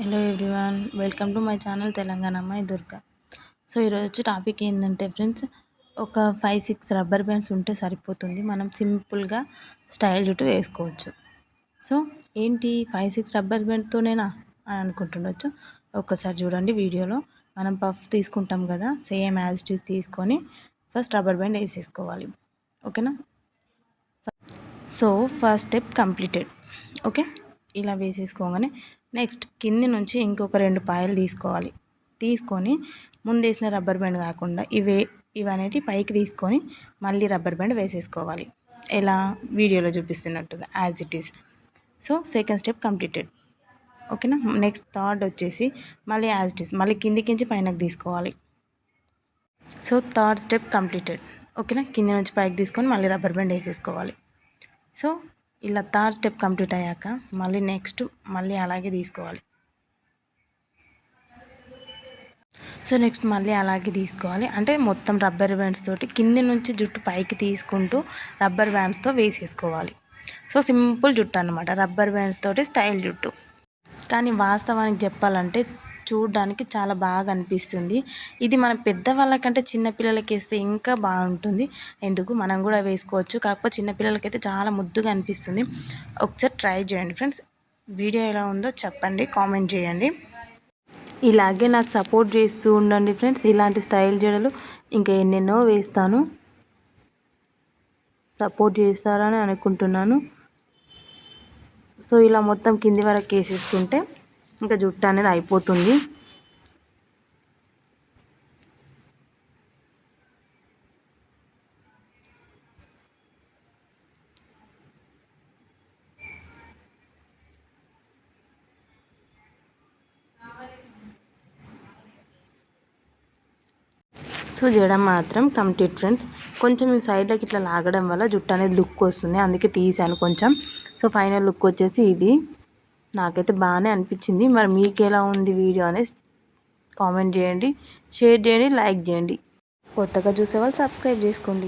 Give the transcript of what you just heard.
Hello everyone welcome to my channel Telangana అమ్మాయి Durga so ఈరోజు వచ్చి టాపిక్ ఏంటంటే ఫ్రెండ్స్ ఒక ఫైవ్ సిక్స్ రబ్బర్ బ్యాండ్స్ ఉంటే సరిపోతుంది. మనం సింపుల్గా స్టైల్ జుట్టు వేసుకోవచ్చు. సో ఏంటి ఫైవ్ సిక్స్ రబ్బర్ బ్యాండ్తోనేనా అని అనుకుంటుండొచ్చు. ఒక్కసారి చూడండి వీడియోలో. మనం పఫ్ తీసుకుంటాం కదా సేమ్ యాజ్ ఇట్ ఈస్ తీసుకొని ఫస్ట్ రబ్బర్ బ్యాండ్ వేసేసుకోవాలి. ఓకేనా? So first step completed okay ఇలా వేసేసుకోగానే నెక్స్ట్ కింది నుంచి ఇంకొక రెండు పాయలు తీసుకోవాలి. తీసుకొని ముందేసిన రబ్బర్ బ్యాండ్ కాకుండా ఇవే ఇవనేటి పైకి తీసుకొని మళ్ళీ రబ్బర్ బ్యాండ్ వేసేసుకోవాలి. ఎలా? వీడియోలో చూపిస్తున్నట్టుగా as it is so second step completed ఓకేనా? నెక్స్ట్ థర్డ్ వచ్చేసి మళ్ళీ యాజ్ ఇట్ ఈస్ మళ్ళీ కిందికించి పైనకి తీసుకోవాలి. సో థర్డ్ స్టెప్ కంప్లీటెడ్ ఓకేనా? కింది నుంచి పైకి తీసుకొని మళ్ళీ రబ్బర్ బ్యాండ్ వేసేసుకోవాలి. సో ఇలా థర్డ్ స్టెప్ కంప్లీట్ అయ్యాక మళ్ళీ నెక్స్ట్ మళ్ళీ అలాగే తీసుకోవాలి. సో నెక్స్ట్ మళ్ళీ అలాగే తీసుకోవాలి. అంటే మొత్తం రబ్బర్ బ్యాండ్స్ తోటి కింది నుంచి జుట్టు పైకి తీసుకుంటూ రబ్బర్ బ్యాండ్స్తో వేసేసుకోవాలి. సో సింపుల్ జుట్టు అనమాట రబ్బర్ బ్యాండ్స్ తోటి స్టైల్ జుట్టు. కానీ వాస్తవానికి చెప్పాలంటే చూడడానికి చాలా బాగా అనిపిస్తుంది ఇది మన పెద్దవాళ్ళకంటే చిన్నపిల్లలకి వేస్తే ఇంకా బాగుంటుంది. ఎందుకు? మనం కూడా వేసుకోవచ్చు. కాకపోతే చిన్నపిల్లలకైతే చాలా ముద్దుగా అనిపిస్తుంది. ఒకసారి ట్రై చేయండి ఫ్రెండ్స్. వీడియో ఎలా ఉందో చెప్పండి. కామెంట్ చేయండి. ఇలాగే నాకు సపోర్ట్ చేస్తూ ఉండండి ఫ్రెండ్స్. ఇలాంటి స్టైల్ జడలు ఇంకా ఎన్నెన్నో వేస్తాను. సపోర్ట్ చేస్తారని అనుకుంటున్నాను. సో ఇలా మొత్తం కింది వరకు వేసేసుకుంటే ఇంకా జుట్టు అనేది అయిపోతుంది. సో చేయడం మాత్రం కంప్లీట్ ఫ్రెండ్స్. కొంచెం ఈ సైడ్లోకి ఇట్లా లాగడం వల్ల జుట్టు అనేది లుక్ వస్తుంది. అందుకే తీసాను కొంచెం. సో ఫైనల్ లుక్ వచ్చేసి ఇది. నాకైతే బాగానే అనిపించింది. మరి మీకు ఎలా ఉంది వీడియో అనేది కామెంట్ చేయండి షేర్ చేయండి లైక్ చేయండి. కొత్తగా చూసే వాళ్ళు సబ్స్క్రైబ్ చేసుకోండి.